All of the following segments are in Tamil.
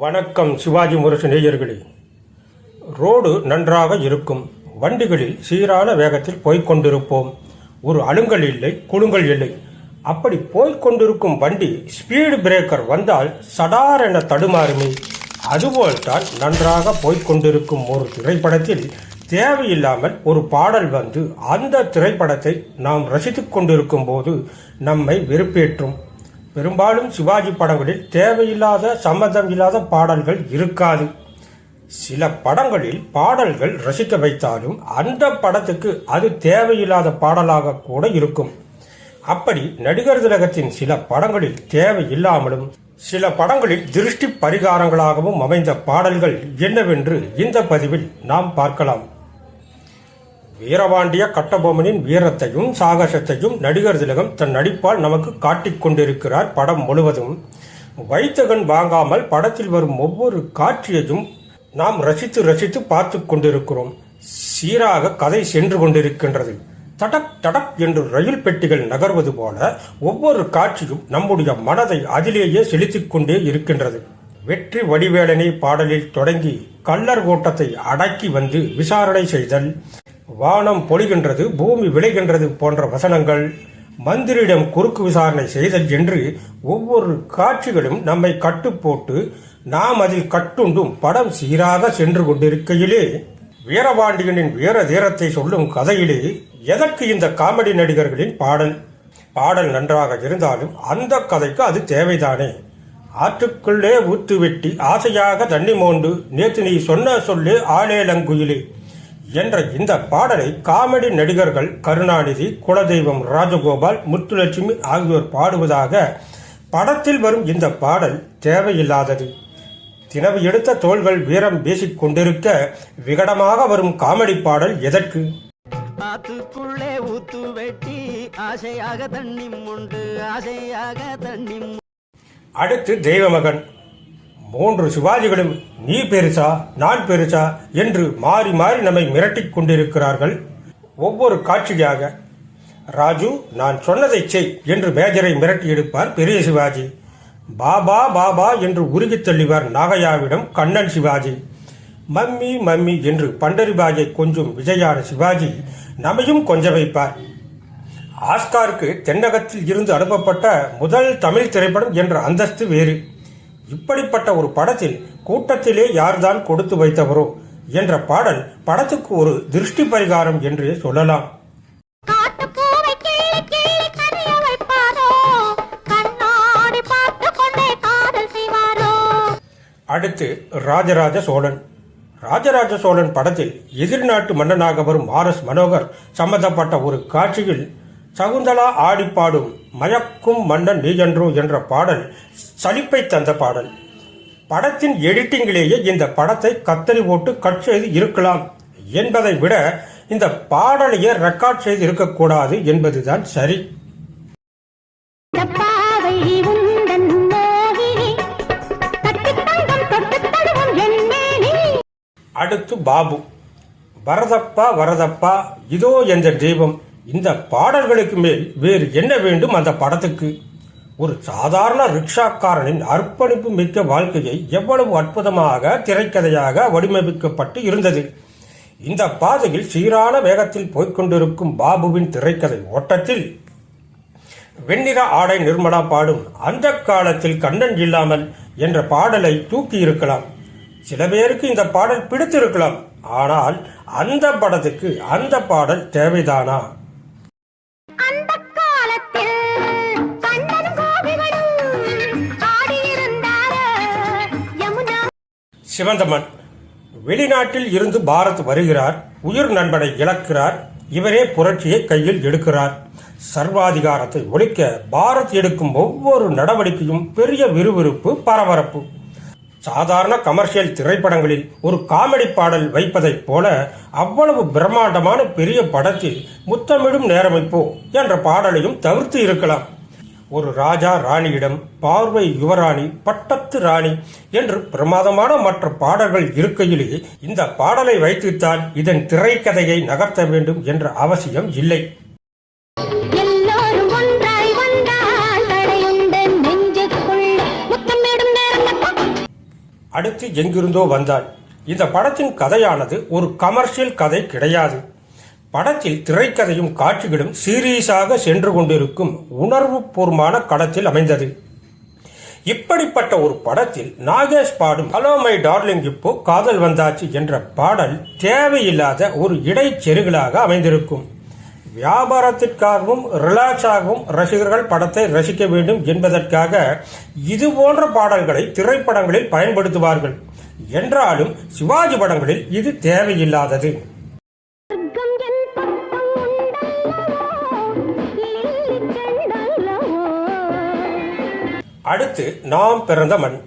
வணக்கம் சிவாஜி முரசு நேயர்களே. ரோடு நன்றாக இருக்கும். வண்டிகளில் சீரான வேகத்தில் போய்க் கொண்டிருப்போம் ஒரு அழுங்கல் இல்லை குலுங்கல் இல்லை. அப்படி போய்கொண்டிருக்கும் வண்டி ஸ்பீடு பிரேக்கர் வந்தால் சடார் என தடுமாறுமே. அதுபோல்தான் நன்றாக போய்கொண்டிருக்கும் ஒரு திரைப்படத்தில் தேவையில்லாமல் ஒரு பாடல் வந்து அந்த திரைப்படத்தை நாம் ரசித்து கொண்டிருக்கும் போது நம்மை வெறுப்பேற்றும். பெரும்பாலும் சிவாஜி படங்களில் தேவையில்லாத சம்மதம் இல்லாத பாடல்கள் இருக்காது. சில படங்களில் பாடல்கள் ரசிக்க வைத்தாலும் அந்த படத்துக்கு அது தேவையில்லாத பாடலாக கூட இருக்கும். அப்படி நடிகர் திலகத்தின் சில படங்களில் தேவையில்லாமலும் சில படங்களில் திருஷ்டி பரிகாரங்களாகவும் அமைந்த பாடல்கள் என்னவென்று இந்த பதிவில் நாம் பார்க்கலாம். வீரபாண்டிய கட்டபொம்மனின் வீரத்தையும் சாகசத்தையும் நடிகர் திலகம் தன் நடிப்பால் நமக்கு காட்டிக் கொண்டிருக்கிறார் படம் முழுவதும். வைத்தகன் வாங்காமல் படத்தில் வரும் ஒவ்வொரு காட்சியையும் நாம் ரசித்து ரசித்து பார்த்து கொண்டிருக்கிறோம். சீராக கதை சென்று கொண்டிருக்கின்றது. தடக் தடக் என்று ரயில் பெட்டிகள் நகர்வது போல ஒவ்வொரு காட்சியும் நம்முடைய மனதை அதிலேயே செலுத்திக் கொண்டே இருக்கின்றது. வெற்றி வடிவேலனை பாடலில் தொடங்கி கல்லர் கோட்டத்தை அடக்கி வந்து விசாரணை செய்தல். வானம் பொழிகின்றது பூமி விளைகின்றது போன்ற வசனங்கள் மந்திரியிடம் குறுக்கு விசாரணை செய்தல் என்று ஒவ்வொரு காட்சிகளும் நம்மை கட்டுப்போட்டு நாம் அதில் கட்டுண்டும் படம் சீராக சென்று கொண்டிருக்கையிலே. வீரபாண்டியனின் வீர தீரத்தை சொல்லும் கதையிலே எதற்கு இந்த காமெடி நடிகர்களின் பாடல்? பாடல் நன்றாக இருந்தாலும் அந்த கதைக்கு அது தேவைதானே? ஆற்றுக்குள்ளே ஊத்து வெட்டி ஆசையாக தண்ணி மோண்டு நேற்று நீ சொன்ன சொல்லு ஆளேலங்குயிலே என்ற இந்த பாடலை காமெடி நடிகர்கள் கருணாநிதி குலதெய்வம் ராஜகோபால் முத்துலட்சுமி ஆகியோர் பாடுவதாக படத்தில் வரும் இந்த பாடல் தேவையில்லாதது. தினவு எடுத்த தோள்கள் வீரம் பேசிக் கொண்டிருக்க விகடமாக வரும் காமெடி பாடல் எதற்கு? ஆத்துக்குள்ளே ஊத்து வெட்டி ஆசையாக தண்ணி உண்டு ஆசையாக தண்ணி அடுத்து தெய்வமகன். மூன்று சிவாஜிகளும் நீ பெருசா நான் பெருசா என்று மாறி மாறி நம்மை மிரட்டிக் கொண்டிருக்கிறார்கள். ஒவ்வொரு காட்சியாக ராஜு நான் சொன்னதை செய் என்று மேஜரை மிரட்டி எடுப்பார் பெரிய சிவாஜி. பாபா பாபா என்று உருகித் தள்ளிவார் நாகையாவிடம் கண்ணன் சிவாஜி. மம்மி மம்மி என்று பண்டரிபாயை கொஞ்சம் விஜயான சிவாஜி நம்மையும் கொஞ்ச வைப்பார். ஆஸ்காருக்கு தென்னகத்தில் இருந்து அனுப்பப்பட்ட முதல் தமிழ் திரைப்படம் என்ற அந்தஸ்து வேறு. இப்படிப்பட்ட ஒரு படத்தில் கூட்டத்திலே யார்தான் கொடுத்து வைத்தவரோ என்ற பாடல் படத்துக்கு ஒரு திருஷ்டி பரிகாரம் என்றே சொல்லலாம். அடுத்து ராஜராஜ சோழன். ராஜராஜ சோழன் படத்தில் எதிர்நாட்டு மன்னனாக வரும் ஆர் எஸ் மனோகர் சம்பந்தப்பட்ட ஒரு காட்சியில் சகுந்தலா ஆடிப்பாடும் மயக்கும் மன்னன் நீயன்றோ என்ற பாடல் சலிப்பை தந்த பாடல். படத்தின் எடிட்டிங்கிலேயே இந்த படத்தை கத்தரி போட்டு கட் செய்து இருக்கலாம் என்பதை விட இந்த பாடலையே ரெக்கார்ட் செய்து இருக்கக்கூடாது என்பதுதான் சரி. அடுத்து பாபு. வரதப்பா வரதப்பா இதோ என்ற தெய்வம். இந்த பாடல்களுக்கு மேல் வேறு என்ன வேண்டும் அந்த படத்துக்கு? ஒரு சாதாரண ரிக்ஷாக்காரனின் அர்ப்பணிப்பு மிக்க வாழ்க்கையை எவ்வளவு அற்புதமாக திரைக்கதையாக வடிவமைக்கப்பட்டு இருந்தது. இந்த பாதையில் சீரான வேகத்தில் போய்க்கொண்டிருக்கும் பாபுவின் திரைக்கதை ஓட்டத்தில் வெண்ணிற ஆடை நிர்மலா பாடும் அந்த காலத்தில் கண்ணன் இல்லாமல் என்ற பாடலை தூக்கி இருக்கலாம். சில பேருக்கு இந்த பாடல் பிடித்திருக்கலாம். ஆனால் அந்த படத்துக்கு அந்த பாடல் தேவைதானா அந்த காலத்தில் கண்ணன் கோபிகளும் ஆடியிருந்தார யமுனா சிவந்தமன் வெளிநாட்டில் இருந்து பாரத் வருகிறார் உயிர் நண்பனை இழக்கிறார் இவரே புரட்சியை கையில் எடுக்கிறார். சர்வாதிகாரத்தை ஒழிக்க பாரத் எடுக்கும் ஒவ்வொரு நடவடிக்கையும் பெரிய விறுவிறுப்பு பரபரப்பு. சாதாரண கமர்ஷியல் திரைப்படங்களில் ஒரு காமெடி பாடல் வைப்பதைப் போல அவ்வளவு பிரம்மாண்டமான பெரிய படத்தில் முத்தமிடும் நேரமைப்போ என்ற பாடலையும் தவிர்த்து இருக்கலாம். ஒரு ராஜா ராணியிடம் பார்வை யுவராணி பட்டத்து ராணி என்று பிரமாதமான மற்ற பாடல்கள் இருக்கையிலே இந்த பாடலை வைத்துத்தான் இதன் திரைக்கதையை நகர்த்த வேண்டும் என்ற அவசியம் இல்லை. அடுத்து எங்கிருந்தோ வந்தாள் இந்த படத்தின் கதையானது ஒரு கமர்ஷியல் கதை கிடையாது. படத்தில் திரைக்கதையும் காட்சிகளும் சீரியஸாக சென்று கொண்டிருக்கும் உணர்வுபூர்வமான களத்தில் அமைந்தது. இப்படிப்பட்ட ஒரு படத்தில் நாகேஷ் பாடும் ஹலோ மை டார்லிங் இப்போ காதல் வந்தாச்சு என்ற பாடல் தேவையில்லாத ஒரு இடைச்செருகலாக அமைந்திருக்கும். வியாபாரத்திற்காகவும் ரிலாக்ஸாகவும் ரசிகர்கள் படத்தை ரசிக்க வேண்டும் என்பதற்காக இது போன்ற பாடல்களை திரைப்படங்களில் பயன்படுத்துவார்கள். என்றாலும் சிவாஜி படங்களில் இது தேவையில்லாதது. அடுத்து நாம் பிறந்த மண்.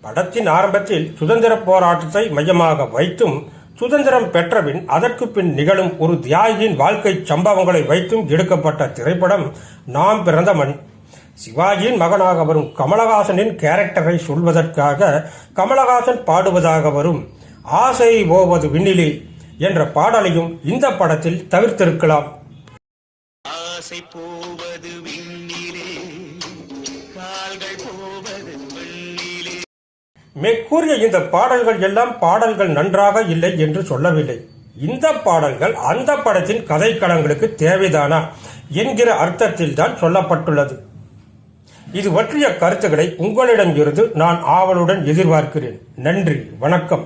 படத்தின் ஆரம்பத்தில் சுதந்திர போராட்டத்தை மையமாக வைத்தும் சுதந்திரம் பெற்றபின் அதற்கு பின் நிகழும் ஒரு தியாகியின் வாழ்க்கை சம்பவங்களை வைத்தும் எடுக்கப்பட்ட திரைப்படம் நாம் பிறந்த மண். சிவாஜியின் மகனாக வரும் கமலஹாசனின் கேரக்டரை சொல்வதற்காக கமலஹாசன் பாடுவதாக வரும் ஆசை போவது விண்ணிலே என்ற பாடலையும் இந்த படத்தில் தவிர்த்திருக்கலாம். ஆசை போவது மேற்கூறிய இந்த பாடல்கள் எல்லாம் பாடல்கள் நன்றாக இல்லை என்று சொல்லவில்லை. இந்த பாடல்கள் அந்த படத்தின் கதைக்களங்களுக்கு தேவைதானா என்கிற அர்த்தத்தில் தான் சொல்லப்பட்டுள்ளது. இது பற்றிய கருத்துக்களை உங்களிடம் இருந்து நான் ஆவலுடன் எதிர்பார்க்கிறேன். நன்றி வணக்கம்.